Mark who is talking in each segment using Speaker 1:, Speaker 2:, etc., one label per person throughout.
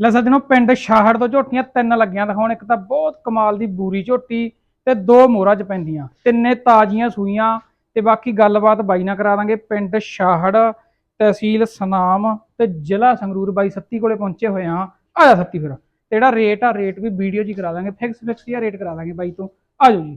Speaker 1: ਲੈ ਸੱਜਣੋ ਪਿੰਡ ਸ਼ਾਹੜ ਤੋਂ ਝੋਟੀਆਂ ਤਿੰਨ ਲੱਗੀਆਂ ਦਿਖਾਉਣ। ਇੱਕ ਤਾਂ ਬਹੁਤ ਕਮਾਲ ਦੀ ਬੂਰੀ ਝੋਟੀ ਤੇ ਦੋ ਮੋਹਰਾਂ ਚ ਪੈਂਦੀਆਂ। ਤਿੰਨੇ ਤਾਜ਼ੀਆਂ ਸੂਈਆਂ ਤੇ ਬਾਕੀ ਗੱਲਬਾਤ ਬਾਈ ਨਾਲ ਕਰਾ ਦਾਂਗੇ। ਪਿੰਡ ਸ਼ਾਹੜ ਤਹਿਸੀਲ ਸਨਾਮ ਤੇ ਜ਼ਿਲ੍ਹਾ ਸੰਗਰੂਰ ਬਾਈ ਸੱਤੀ ਕੋਲੇ ਪਹੁੰਚੇ ਹੋਏ ਆ ਆਇਆ ਸੱਤੀ ਫਿਰ। ਤੇ ਜਿਹੜਾ ਰੇਟ ਆ ਰੇਟ ਵੀ ਵੀਡੀਓ ਹੀ ਕਰਾ ਦਾਂਗੇ। ਫਿਕਸ ਫਿਕਸ ਜਿਹਾ ਰੇਟ ਕਰਾ ਦਾਂਗੇ ਬਾਈ ਤੋਂ। ਆ ਜਾਓ ਜੀ।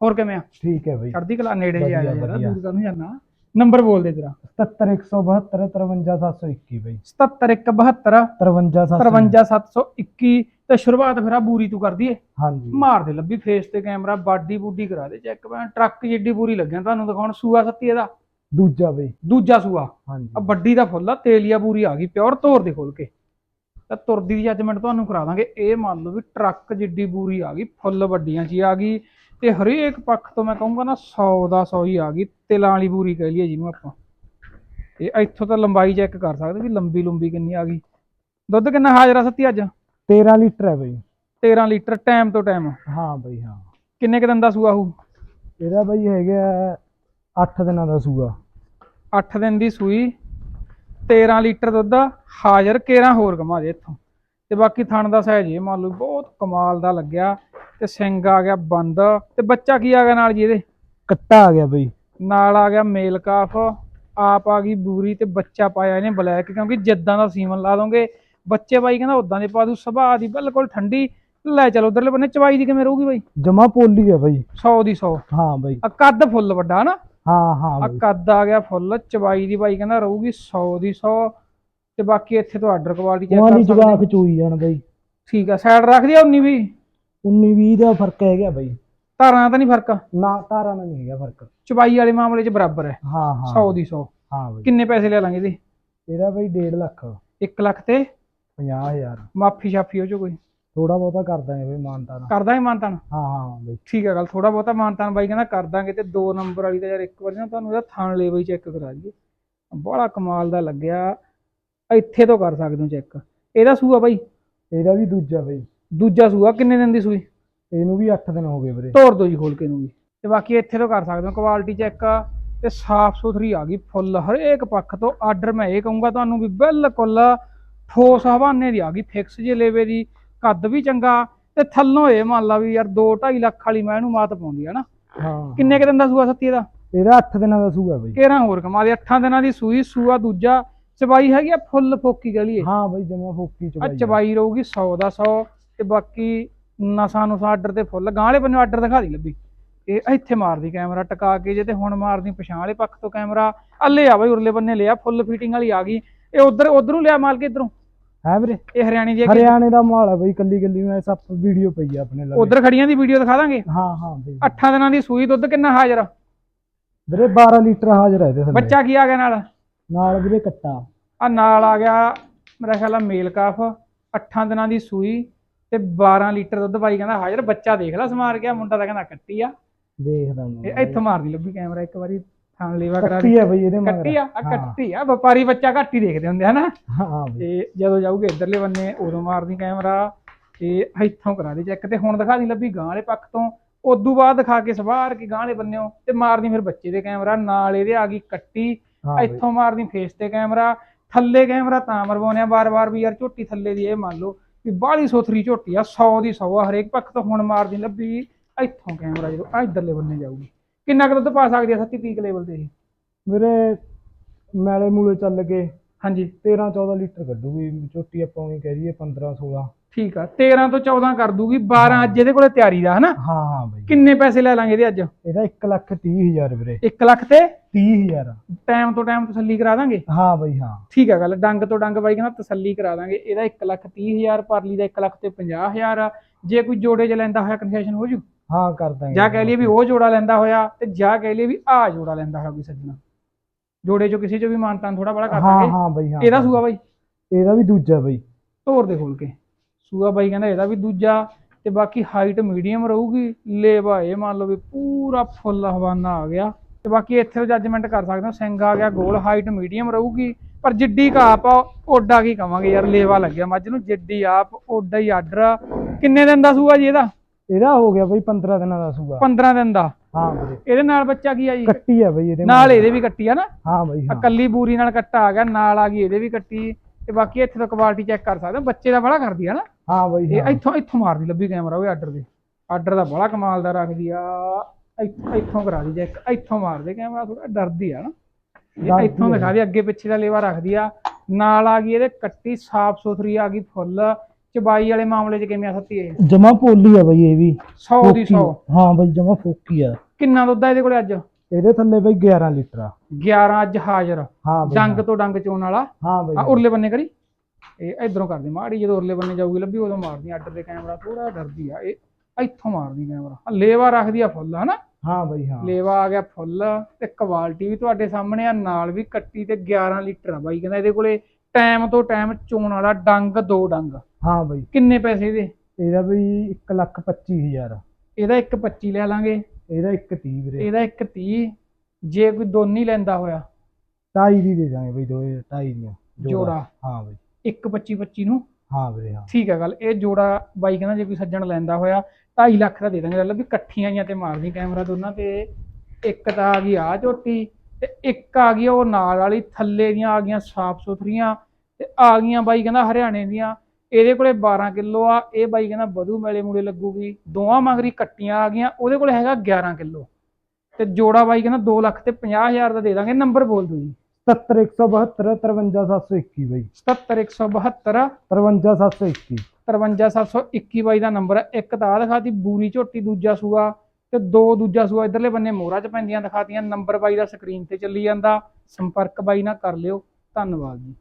Speaker 1: ਹੋਰ ਕਿਵੇਂ ਆ?
Speaker 2: ਠੀਕ ਹੈ ਬਈ।
Speaker 1: ਚੜ੍ਹਦੀ ਕਲਾ ਨੇੜੇ ਜਿਹਾ ਆ ਜਾ
Speaker 2: ਵਧੀਆ।
Speaker 1: ਦੂਰ ਕਰਨ ਜਾਣਾ ਨੰਬਰ ਬੋਲ ਦੇ ਤੇਰਾ
Speaker 2: 70172 53721 ਬਈ।
Speaker 1: 77172
Speaker 2: 53721
Speaker 1: 53721 ਤੇ ਸ਼ੁਰੂਆਤ ਫਿਰ ਆ ਬੂਰੀ ਤੂੰ ਕਰਦੀ ਏ।
Speaker 2: ਹਾਂਜੀ।
Speaker 1: ਮਾਰ ਦੇ ਲੱਭੀ ਫੇਸ ਤੇ ਕੈਮਰਾ ਬਾਡੀ ਬੂਡੀ ਕਰਾ ਦੇ ਚੈੱਕ ਮੈਂ ਟਰੱਕ ਜਿੱਡੀ ਪੂਰੀ ਲੱਗਿਆ ਤੁਹਾਨੂੰ ਦਿਖਾਉਣ। ਸੂਆ ਸੱਤੀ ਇਹਦਾ।
Speaker 2: ਦੂਜਾ ਬਈ।
Speaker 1: ਦੂਜਾ ਸੂਆ। ਆ
Speaker 2: ਹਾਂਜੀ
Speaker 1: ਵੱਡੀ ਦਾ ਫੁੱਲ ਆ ਤੇਲੀਆ ਪੂਰੀ ਆ ਗਈ ਪਿਓਰ ਤੋਰ ਦੇ ਖੋਲ ਕੇ। ਤਾਂ ਤੁਰਦੀ ਦੀ ਜੱਜਮੈਂਟ ਤੁਹਾਨੂੰ ਕਰਾ ਦਾਂਗੇ। ਇਹ ਮੰਨ ਲਓ ਵੀ ਟਰੱਕ ਜਿੱਡੀ ਪੂਰੀ ਆ ਗਈ ਫੁੱਲ ਵੱਡੀਆਂ ਜੀ ਆ ਗਈ। ਤੇ ਹਰੇਕ ਪੱਖ ਤੋਂ ਮੈਂ ਕਹੂੰਗਾ ਨਾ 100 ਦਾ 100 ਹੀ ਆ ਗਈ ਤਿਲਾਂ ਵਾਲੀ ਪੂਰੀ ਕਹਿ ਲਈਏ ਜਿਹਨੂੰ ਆਪਾਂ। ਤੇ ਇੱਥੋਂ ਤਾਂ ਲੰਬਾਈ ਚੈੱਕ ਕਰ ਸਕਦੇ ਵੀ ਲੰਬੀ ਲੰਬੀ ਕਿੰਨੀ ਆ ਗਈ। ਦੁੱਧ ਕਿੰਨਾ ਹਾਜ਼ਰਾ ਸੱਤੀ ਅੱਜ?
Speaker 2: 13 ਲੀਟਰ ਹੈ ਬਈ।
Speaker 1: 13 ਲੀਟਰ ਟਾਈਮ ਤੋਂ ਟਾਈਮ।
Speaker 2: ਹਾਂ ਬਈ ਹਾਂ।
Speaker 1: ਕਿੰਨੇ ਕੁ ਦਿਨ ਦਾ ਸੂਆ ਹੋਊ?
Speaker 2: ਇਹਦਾ ਬਈ ਹੈਗਾ 8 ਦਿਨਾਂ ਦਾ ਸੂਆ।
Speaker 1: 8 ਦਿਨ ਦੀ ਸੂਈ 13 ਲੀਟਰ ਦੁੱਧ ਹਾਜ਼ਰ ਕੇਰਾਂ ਹੋਰ ਘਮਾ ਦੇ ਇੱਥੋਂ। ਤੇ ਬਾਕੀ ਥਣ ਦਾ ਸਾਈਜ਼ ਇਹ ਮੰਨ ਲਓ ਬਹੁਤ ਕਮਾਲ ਦਾ ਲੱਗਿਆ। ਤੇ ਸਿੰਘ ਆ ਗਿਆ ਬੰਦ। ਤੇ ਬੱਚਾ ਕੀ ਆ ਗਿਆ ਨਾਲ ਜੀ ਇਹਦੇ?
Speaker 2: ਕੱਟਾ ਆ ਗਿਆ ਬਈ।
Speaker 1: ਨਾਲ ਆ ਗਿਆ ਮੇਲ ਕਾਫ। ਆਪ ਆ ਗਈ ਬੂਰੀ ਤੇ ਬੱਚਾ ਪਾਇਆ ਇਹਨੇ ਬਲੈਕ ਕਿਉਂਕਿ ਜਿੱਦਾਂ ਦਾ ਸੀਮਨ ਲਾ ਦੋਗੇ। ਬੱਚੇ ਬਾਈ ਕਹਿੰਦਾ ਉਦਾਂ ਦੇ ਪਾ ਦੂ ਸੁਭਾਅ ਦੀ ਬਿਲਕੁਲ ਠੰਡੀ। ਲੈ ਚਲੋ ਉਧਰਲੇ ਬੰਨੇ ਚਵਾਈ ਦੀ ਕਿਵੇਂ ਰਹੂਗੀ ਬਾਈ?
Speaker 2: ਜਮਾ ਪੋਲੀ ਹੈ ਬਈ।
Speaker 1: 100 ਦੀ 100
Speaker 2: ਹਾਂ ਬਈ।
Speaker 1: ਆ ਕੱਦ ਫੁੱਲ ਵੱਡਾ ਨਾ
Speaker 2: ਹਾਂ ਹਾਂ
Speaker 1: ਆ ਕੱਦ ਆ ਗਿਆ ਫੁੱਲ ਚਵਾਈ ਦੀ ਬਾਈ ਕਹਿੰਦਾ ਰਹੂਗੀ 100 ਦੀ 100 ਤੇ ਬਾਕੀ ਇੱਥੇ ਤੋਂ ਆਰਡਰ ਕੁਆਲਿਟੀ ਚੈੱਕ ਕਰ ਸਕਦੇ
Speaker 2: ਜਵਾਕ
Speaker 1: ਹੋ।
Speaker 2: ਚੋਈ ਜਾਣ ਬਈ।
Speaker 1: ਠੀਕ ਆ ਸਾਈਡ ਰੱਖ ਦਿਆ 19 ਵੀ।
Speaker 2: 19 20 ਦਾ ਫ਼ਰਕ ਹੈਗਾ ਬਈ।
Speaker 1: ਧਾਰਾਂ ਤਾਂ ਨਹੀਂ ਫ਼ਰਕ?
Speaker 2: ਨਾ ਤਾਰਾ ਨਾਲ ਨਹੀਂ ਹੈਗਾ ਫ਼ਰਕ।
Speaker 1: ਚਵਾਈ ਵਾਲੇ ਮਾਮਲੇ 'ਚ ਬਰਾਬਰ ਹੈ।
Speaker 2: ਹਾਂ ਹਾਂ।
Speaker 1: 100 ਦੀ 100
Speaker 2: ਹਾਂ ਬਈ।
Speaker 1: ਕਿੰਨੇ ਪੈਸੇ ਲੈ ਲਾਂਗੇ ਇਹਦੇ
Speaker 2: ਇਹਦਾ ਬਈ 1.5 ਲੱਖ।
Speaker 1: 1 ਲੱਖ ਤੇ
Speaker 2: 50000
Speaker 1: ਮਾਫੀ ਸ਼ਾਫੀ ਹੋ ਜੋ ਕੋਈ।
Speaker 2: ਥੋੜਾ ਬਹੁਤਾ ਕਰ ਦਾਂਗੇ ਬਈ ਮਾਨਤਾ ਨਾਲ
Speaker 1: ਕਰਦਾ ਹੀ ਮਾਨਤਾਨ?
Speaker 2: ਹਾਂ ਹਾਂ ਬਈ।
Speaker 1: ਠੀਕ ਹੈ ਗੱਲ ਥੋੜਾ ਬਹੁਤਾ ਮਾਨਤਾਨ ਬਾਈ ਕਹਿੰਦਾ ਕਰ ਦਾਂਗੇ ਤੇ ਦੋ ਨੰਬਰ ਵਾਲੀ ਤਾਂ ਯਾਰ ਇੱਕ ਵਾਰੀ ਨਾ ਤੁਹਾਨੂੰ ਇਹਦਾ ਥਣ ਲੈ ਬਈ ਚੈੱਕ ਕਰਾ ਦਈਏ। ਬੜਾ ਕਮਾਲ ਦਾ ਲੱਗਿਆ। ਇੱਥੇ ਤੋਂ ਕਰ ਸਕਦੇ ਹੋ ਚੈੱਕ। ਇਹਦਾ ਸੂਆ ਬਾਈ?
Speaker 2: ਇਹਦਾ ਵੀ ਦੂਜਾ ਬਈ।
Speaker 1: ਦੂਜਾ ਸੂਆ ਕਿੰਨੇ ਦਿਨ ਦੀ ਸੂਈ?
Speaker 2: ਇਹਨੂੰ ਵੀ 8 ਦਿਨ ਹੋ ਗਏ ਵੀਰੇ।
Speaker 1: ਤੋੜ ਦੋ ਜੀ ਖੋਲ ਕੇ ਨੂੰ ਵੀ। ਤੇ ਬਾਕੀ ਇੱਥੇ ਤੋਂ ਕਰ ਸਕਦੇ ਹੋ ਕੁਆਲਿਟੀ ਚੈੱਕ ਤੇ ਸਾਫ਼ ਸੁਥਰੀ ਆ ਗਈ ਫੁੱਲ ਹਰੇਕ ਪੱਖ ਤੋਂ ਆਰਡਰ ਮੈਂ ਇਹ ਕਹੂੰਗਾ ਤੁਹਾਨੂੰ ਵੀ ਬਿਲਕੁਲ ਠੋਸ ਹਵਾਨੇ ਦੀ ਆ ਗਈ ਫਿਕਸ ਜੇ ਲੇਵੇ ਦੀ ਕੱਦ ਵੀ ਚੰਗਾ ਤੇ ਥੱਲੋਂ ਇਹ ਮੰਨ ਲਾ ਵੀ ਯਾਰ 2 2.5 ਲੱਖ ਵਾਲੀ ਮੈਂ ਇਹਨੂੰ ਮਾਤ ਪਾਉਂਦੀ ਆ ਨਾ।
Speaker 2: ਹਾਂ।
Speaker 1: ਕਿੰਨੇ ਕੁ ਦਿਨ ਦਾ ਸੂਆ ਸੱਤੀ ਦਾ
Speaker 2: ਇਹਦਾ 8 ਦਿਨਾਂ ਦਾ ਸੂਆ ਬਈ।
Speaker 1: ਕੇਰਾਂ ਹੋਰ ਕਮਾ ਦੇ 8 ਦਿਨਾਂ ਦੀ ਸੂਈ ਸੂਆ ਦੂਜਾ ਚਬਾਈ ਹੈਗੀ ਆ ਫੁੱਲ ਫੋਕੀ ਗਲੀ
Speaker 2: ਹਾਂ ਬਈ ਜਮਾ ਫੋਕੀ
Speaker 1: ਆ।
Speaker 2: ਚਬਾਈ
Speaker 1: ਚਬਾਈ ਰਹੂਗੀ 100 ਦਾ 100 ਤੇ ਬਾਕੀ ਨਸਾਂ ਨੂੰ ਆਰਡਰ ਤੇ ਫੁੱਲ ਗਾਂ ਵਾਲੇ ਬੰਨੇ ਆਰਡਰ ਦਿਖਾ ਦੀ ਲੱਭੀ। ਇਹ ਇੱਥੇ ਮਾਰਦੀ ਕੈਮਰਾ ਟਕਾ ਕੇ ਜੇ ਤੇ ਹੁਣ ਮਾਰਦੀ ਪਛਾਣ ਵਾਲੇ ਪੱਖ ਤੋਂ ਕੈਮਰਾ। ਅੱਲੇ ਆ ਬਈ ਉਰਲੇ ਬੰਨੇ ਲਿਆ ਫੁੱਲ ਫਿਟਿੰਗ ਵਾਲੀ ਆ ਗਈ। ਇਹ ਉਧਰ ਉਧਰੋਂ ਲਿਆ ਮਾਲ ਕੇ ਇਧਰੋਂ?
Speaker 2: ਹੈ ਵੀਰੇ?
Speaker 1: ਇਹ ਹਰਿਆਣੀ ਦੀ
Speaker 2: ਹਰਿਆਣੇ ਦਾ ਮਾਲ ਹੈ ਬਈ ਕੱਲੀ ਕੱਲੀ ਮੈਂ ਸਭ ਵੀਡੀਓ ਪਈ ਆ ਆਪਣੇ ਲਵੇ।
Speaker 1: ਉਧਰ ਖੜੀਆਂ ਦੀ ਵੀਡੀਓ ਦਿਖਾ ਦਾਂਗੇ?
Speaker 2: ਹਾਂ ਹਾਂ ਬਈ।
Speaker 1: 8 ਦਿਨਾਂ ਦੀ ਸੂਈ ਦੁੱਧ ਕਿੰਨਾ ਹਾਜ਼ਰ ਆ?
Speaker 2: ਵੀਰੇ 12 ਲੀਟਰ ਹਾਜ਼ਰ ਹੈ ਇਹਦੇ ਥੱਲੇ।
Speaker 1: ਬੱਚਾ ਕੀ ਆ ਗਿਆ ਨਾਲ?
Speaker 2: ਨਾਲ ਵੀਰੇ ਕੱਟਾ।
Speaker 1: ਆ ਨਾਲ ਆ ਗਿਆ ਮੇਰਾ ਖਿਆਲ ਆ ਮੇਲ ਕਾਫ। 8 ਦਿਨਾਂ ਦੀ ਸੂਈ ਤੇ 12 ਲੀਟਰ ਦੁੱਧ ਬਾਈ ਕਹਿੰਦਾ ਹਾਜ਼ਰ ਬੱਚਾ ਦੇਖ ਲੈ ਸਮਾਰ ਗਿਆ ਮੁੰਡਾ ਤਾਂ ਕਹਿੰਦਾ ਕੱਟੀ ਆ।
Speaker 2: ਦੇਖਦਾ ਮੈਂ
Speaker 1: ਇੱਥੋਂ ਮਾਰਦੀ ਲੱਭੀ ਕੈਮਰਾ ਇੱਕ ਵਾਰੀ ਥਾਂ ਲੇਵਾ ਕਰਾ
Speaker 2: ਕੱਟੀ ਹੈ ਬਈ ਇਹਦੇ ਮਗਰ
Speaker 1: ਕੱਟੀ ਆ ਆ। ਕੱਟੀ ਆ ਵਪਾਰੀ ਬੱਚਾ ਘੱਟ ਹੀ ਦੇਖਦੇ ਹੁੰਦੇ ਹਨਾ?
Speaker 2: ਹਾਂ
Speaker 1: ਤੇ ਜਦੋਂ ਜਾਊਗੇ ਇਧਰਲੇ ਬੰਨੇ ਉਦੋਂ ਮਾਰਦੀ ਕੈਮਰਾ ਤੇ ਇੱਥੋਂ ਕਰਾ ਦੇ ਚੈੱਕ ਤੇ ਹੁਣ ਦਿਖਾ ਦੀ ਲੱਭੀ ਗਾਂ ਵਾਲੇ ਪੱਖ ਤੋਂ। ਉਦੋਂ ਬਾਅਦ ਦਿਖਾ ਕੇ ਸਵਾਰ ਕੇ ਗਾਂ ਵਾਲੇ ਬੰਨਿਓ ਤੇ ਮਾਰਦੀ ਫਿਰ ਬੱਚੇ ਦੇ ਕੈਮਰਾ ਨਾਲ ਇਹਦੇ ਆ ਗਈ ਕੱਟੀ। ਇੱਥੋਂ ਮਾਰਦੀ ਫੇਸ ਤੇ ਕੈਮਰਾ ਥੱਲੇ ਕੈਮਰਾ ਤਾਂ ਮਰਵਾਉਂਦੇ ਆ ਬਾਰ-ਬਾਰ ਵੀ ਯਾਰ ਝੋਟੀ ਥੱਲੇ ਦੀ ਇਹ ਮੰਨ ਲਓ ਵੀ ਬਾਹਲੀ ਸੋਥਰੀ ਝੋਟੀ ਆ 100 ਦੀ 100 ਆ, ਹਰੇਕ ਪੱਖ ਤੋਂ ਹੁਣ ਮਾਰਦੀ ਲੱਭੀ ਇੱਥੋਂ ਕੈਮਰਾ ਜਦੋਂ ਆ ਇਧਰਲੇ ਬੰਨੇ ਜਾਊਗੀ। ਕਿੰਨਾ ਕੁ ਦੁੱਧ ਪਾ ਸਕਦੀ ਆ ਸੱਤੀ ਪੀਕ ਲੈਵਲ ਤੇ ਇਹ?
Speaker 2: ਵੀਰੇ, ਮੈਲੇ ਮੂਲੇ ਚੱਲ ਕੇ
Speaker 1: ਹਾਂਜੀ।
Speaker 2: 13 14 ਲੀਟਰ ਕੱਢੂਗੀ ਝੋਟੀ ਆਪਾਂ ਉਹੀ ਕਹਿ ਦਈਏ 15 16
Speaker 1: ਠੀਕ ਆ 13 ਤੋਂ 14 ਕਰ ਦੂਗੀ 12 ਅੱਜ ਇਹਦੇ ਕੋਲੇ ਤਿਆਰੀ ਦਾ ਹਨਾ?
Speaker 2: ਹਾਂ ਹਾਂ ਬਈ।
Speaker 1: ਕਿੰਨੇ ਪੈਸੇ ਲੈ ਲਾਂਗੇ ਇਹਦੇ ਅੱਜ?
Speaker 2: ਇਹਦਾ 1 ਲੱਖ 30 ਹਜ਼ਾਰ ਵੀਰੇ।
Speaker 1: 1 ਲੱਖ ਤੇ
Speaker 2: 30 ਹਜ਼ਾਰ।
Speaker 1: ਟਾਈਮ ਤੋਂ ਟਾਈਮ ਤਸੱਲੀ ਕਰਾ ਦਾਂਗੇ?
Speaker 2: ਹਾਂ ਬਈ ਹਾਂ।
Speaker 1: ਠੀਕ ਆ ਗੱਲ ਡੰਗ ਤੋਂ ਡੰਗ ਬਾਈ ਕਹਿੰਦਾ ਤਸੱਲੀ ਕਰਾ ਦਾਂਗੇ। ਇਹਦਾ 1 ਲੱਖ 30 ਹਜ਼ਾਰ ਪਰਲੀ ਦਾ 1 ਲੱਖ ਤੇ 50 ਹਜ਼ਾਰ ਜੇ ਕੋਈ ਜੋੜੇ 'ਚ ਲੈਂਦਾ ਹੋਇਆ ਕਨਸੈਸ਼ਨ ਹੋ ਜੂ?
Speaker 2: ਹਾਂ ਕਰ ਦਾਂਗੇ।
Speaker 1: ਜਾਂ ਕਹਿ ਲਈਏ ਵੀ ਉਹ ਜੋੜਾ ਲੈਂਦਾ ਹੋਇਆ ਤੇ ਜਾਂ ਕਹਿ ਲਈਏ ਵੀ ਆ ਜੋੜਾ ਲੈਂਦਾ ਹੋਇਆ ਕੋਈ ਸੱਜਣਾ। ਜੋੜੇ 'ਚੋਂ ਕਿਸੇ 'ਚੋਂ ਵੀ ਮਾਨਤਾਨ ਥੋੜਾ ਬੜਾ ਕਰ
Speaker 2: ਹਾਂ
Speaker 1: ਦਾਂਗੇ।
Speaker 2: ਹਾਂ ਬਈ ਹਾਂ
Speaker 1: ਇਹਦਾ ਸੂਆ ਬਾਈ?
Speaker 2: ਇਹਦਾ ਵੀ ਦੂਜਾ ਬਈ।
Speaker 1: ਤੋਰ ਦੇ ਖੋਲ ਕੇ। ਸੂਆ ਬਾਈ ਕਹਿੰਦਾ ਇਹਦਾ ਵੀ ਦੂਜਾ ਤੇ ਬਾਕੀ ਹਾਈਟ ਮੀਡੀਅਮ ਰਹੂਗੀ। ਲੇਵਾ ਇਹ ਮੰਨ ਲਓ ਵੀ ਪੂਰਾ ਫੁੱਲ ਹਵਾਨਾ ਆ ਗਿਆ। ਤੇ ਬਾਕੀ ਇੱਥੇ ਜੱਜਮੈਂਟ ਕਰ ਸਕਦੇ ਹੋ ਸਿੰਘ ਆ ਗਿਆ ਗੋਲ ਹਾਈਟ ਮੀਡੀਅਮ ਰਹੂਗੀ। ਪਰ ਜਿੱਡੀ ਕਾਪ ਆ ਓਡਾ ਕੀ ਕਵਾਂਗੇ ਯਾਰ ਲੇਵਾ ਲੱਗਿਆ ਮੱਝ ਨੂੰ। ਜਿੱਡੀ ਆਪ ਓਡਾ ਹੀ ਆਰਡਰ ਆ ਕਿੰਨੇ ਦਿਨ ਦਾ ਸੂਆ ਜੀ ਇਹਦਾ?
Speaker 2: ਇਹਦਾ ਹੋ ਗਿਆ ਬਈ 15 ਦਿਨਾਂ ਦਾ ਸੂਆ।
Speaker 1: 15 ਦਿਨ ਦਾ।
Speaker 2: ਹਾਂ ਵੀਰੇ।
Speaker 1: ਇਹਦੇ ਨਾਲ ਬੱਚਾ ਕੀ ਆ ਜੀ?
Speaker 2: ਕੱਟੀ ਆ ਬਈ ਇਹਦੇ
Speaker 1: ਨਾਲ ਇਹਦੇ ਵੀ ਕੱਟੀ ਆ ਨਾ?
Speaker 2: ਹਾਂ ਬਈ
Speaker 1: ਆ
Speaker 2: ਹਾਂ।
Speaker 1: ਕੱਲੀ ਬੂਰੀ ਨਾਲ ਕੱਟਾ ਆ ਗਿਆ ਨਾਲ ਆ ਗਈ ਇਹਦੇ ਵੀ ਕੱਟੀ। ਤੇ ਬਾਕੀ ਇੱਥੇ ਤੋਂ ਕੁਆਲਿਟੀ ਚੈੱਕ ਕਰ ਸਕਦੇ ਹੋ ਬੱਚੇ ਦਾ ਬੜਾ ਕਰਦੀ ਆ ਨਾ।
Speaker 2: ਹਾਂ ਬਾਈ
Speaker 1: ਇਹ ਇੱਥੋਂ ਇੱਥੋਂ ਮਾਰਦੀ ਲੱਭੀ ਕੈਮਰਾ ਉਹ ਆਰਡਰ ਦੇ। ਆਰਡਰ ਦਾ ਬੜਾ ਕਮਾਲ ਦਾ ਰੱਖਦੀ ਆ। ਇੱਥੋਂ ਇੱਥੋਂ ਕਰਾ ਦੀ ਚੈੱਕ ਇੱਥੋਂ ਮਾਰਦੇ ਕੈਮਰਾ ਥੋੜਾ ਡਰਦੀ ਆ ਨਾ। ਇਹ ਇੱਥੋਂ। ਦਿਖਾ ਦੀ ਅੱਗੇ ਪਿੱਛੇ ਦਾ ਲੇਵਾ ਰੱਖਦੀ ਆ। ਨਾਲ ਆ ਗਈ ਇਹਦੇ ਕੱਟੀ ਸਾਫ਼ ਸੁਥਰੀ ਆ ਗਈ ਫੁੱਲ। ਚਬਾਈ ਵਾਲੇ ਮਾਮਲੇ 'ਚ ਕਿਵੇਂ ਆ ਸੱਤੀ ਇਹ?
Speaker 2: ਜਮਾ ਪੋਲੀ ਆ ਬਾਈ ਇਹ ਵੀ।
Speaker 1: 100 ਦੀ 100
Speaker 2: ਹਾਂ ਬਾਈ ਜਮਾ ਫੋਕੀ ਆ।
Speaker 1: ਕਿੰਨਾ ਦੁੱਧ ਆ ਇਹਦੇ ਕੋਲੇ ਅੱਜ?
Speaker 2: ਇਹਦੇ ਥੱਲੇ ਬਾਈ 11 ਲੀਟਰ ਆ।
Speaker 1: 11 ਅੱਜ ਹਾਜ਼ਰ।
Speaker 2: ਹਾਂ ਬਾਈ
Speaker 1: ਡੰਗ ਤੋਂ ਡੰਗ ਚੋਣ ਵਾਲਾ।
Speaker 2: ਹਾਂ ਬਾਈ
Speaker 1: ਆ ਉਰਲੇ ਬੰਨੇ ਕਰੀ। ਇਹ ਇਧਰੋਂ ਕਰਦੀ ਮਾੜੀ ਜਦੋਂ ਉਰਲੇ ਬੰਨੇ ਜਾਊਗੀ ਲੱਭੀ ਉਦੋਂ ਮਾਰਦੀ ਆਰਡਰ ਦੇ ਕੈਮਰਾ ਥੋੜਾ ਡਰਦੀ ਆ। ਇਹ ਇੱਥੋਂ ਮਾਰਦੀ ਕੈਮਰਾ। ਲੇਵਾ ਰੱਖਦੀ ਆ ਫੁੱਲ ਹਨਾ?
Speaker 2: ਹਾਂ ਬਾਈ ਹਾਂ।
Speaker 1: ਲੇਵਾ ਆ ਗਿਆ ਫੁੱਲ ਤੇ ਕੁਆਲਿਟੀ ਵੀ ਤੁਹਾਡੇ ਸਾਹਮਣੇ ਆ ਨਾਲ ਵੀ ਕੱਟੀ ਤੇ 11 ਲੀਟਰ ਆ। ਬਾਈ ਕਹਿੰਦਾ ਇਹਦੇ ਕੋਲੇ ਟਾਈਮ ਤੋਂ ਟਾਈਮ ਚੋਣ ਵਾਲਾ ਡੰਗ ਦੋ ਡੰਗ।
Speaker 2: ਹਾਂ ਬਾਈ।
Speaker 1: ਕਿੰਨੇ ਪੈਸੇ ਇਹਦੇ?
Speaker 2: ਇਹਦਾ ਬਈ 1 ਲੱਖ 25 ਹਜ਼ਾਰ।
Speaker 1: ਇਹਦਾ ਇੱਕ 25 ਲੈ ਲਾਂਗੇ।
Speaker 2: ਇਹਦਾ 130 ਵੀਰੇ।
Speaker 1: ਇਹਦਾ ਇੱਕ 30 ਜੇ ਕੋਈ ਦੋਨੀ ਲੈਂਦਾ ਹੋਇਆ।
Speaker 2: ਢਾਈ ਦੀ ਦੇ ਦਾਂਗੇ ਬਈ ਦੋਏ ਢਾਈ ਦੀਆਂ।
Speaker 1: ਜੋੜਾ।
Speaker 2: ਹਾਂ ਬਾਈ।
Speaker 1: ਇੱਕ 25 25 ਨੂੰ।
Speaker 2: ਹਾਂ ਵੀਰੇ ਹਾਂ।
Speaker 1: ਠੀਕ ਹੈ ਗੱਲ। ਇਹ ਜੋੜਾ ਬਾਈ ਕਹਿੰਦਾ ਜੇ ਕੋਈ ਸੱਜਣ ਲੈਂਦਾ ਹੋਇਆ 2.5 ਲੱਖ ਦਾ ਦੇ ਦਾਂਗੇ। ਲੈ ਵੀ ਇਕੱਠੀਆਂ ਆਈਆਂ ਤੇ ਮਾਰਦੀ ਕੈਮਰਾ ਦੋਨਾਂ ਤੇ। ਇੱਕ ਤਾਂ ਆ ਗਈ ਆ ਝੋਟੀ ਤੇ ਇੱਕ ਆ ਗਈ ਉਹ ਨਾਲ ਵਾਲੀ ਥੱਲੇ ਦੀਆਂ ਆ ਗਈਆਂ ਸਾਫ਼ ਸੁਥਰੀਆਂ ਤੇ ਆ ਗਈਆਂ ਬਾਈ ਕਹਿੰਦਾ ਹਰਿਆਣੇ ਦੀਆਂ। ਇਹਦੇ ਕੋਲੇ 12 ਕਿਲੋ ਆ ਇਹ ਬਾਈ ਕਹਿੰਦਾ ਬਧੂ ਮੇਲੇ ਮੂਲੇ ਲੱਗੂਗੀ। ਦੋਵਾਂ ਮਗਰੀ ਕੱਟੀਆਂ ਆ ਗਈਆਂ ਉਹਦੇ ਕੋਲੇ ਹੈਗਾ 11 ਕਿਲੋ। ਤੇ ਜੋੜਾ ਬਾਈ ਕਹਿੰਦਾ 2 ਲੱਖ ਤੇ 50000 ਦਾ ਦੇ ਦਾਂਗੇ ਨੰਬਰ ਬੋਲ ਦਿਓ ਜੀ।
Speaker 2: 70172 53721 ਬਈ।
Speaker 1: 77172
Speaker 2: 53721
Speaker 1: 53721 ਬਾਈ ਦਾ ਨੰਬਰ ਹੈ ਇੱਕ ਤਾਂ ਆਹ ਦਿਖਾਤੀ ਬੂਰੀ ਝੋਟੀ ਦੂਜਾ ਸੂਆ। ਤੇ ਦੋ ਦੂਜਾ ਸੂਆ ਇਧਰਲੇ ਬੰਨੇ ਮੋਹਰਾਂ ਚ ਪੈਂਦੀਆਂ, ਦਿਖਾਤੀਆਂ ਨੰਬਰ ਬਾਈ ਦਾ ਸਕਰੀਨ ਤੇ ਚੱਲੀ ਜਾਂਦਾ, ਸੰਪਰਕ ਬਾਈ ਨਾਲ ਕਰ ਲਿਓ, ਧੰਨਵਾਦ ਜੀ।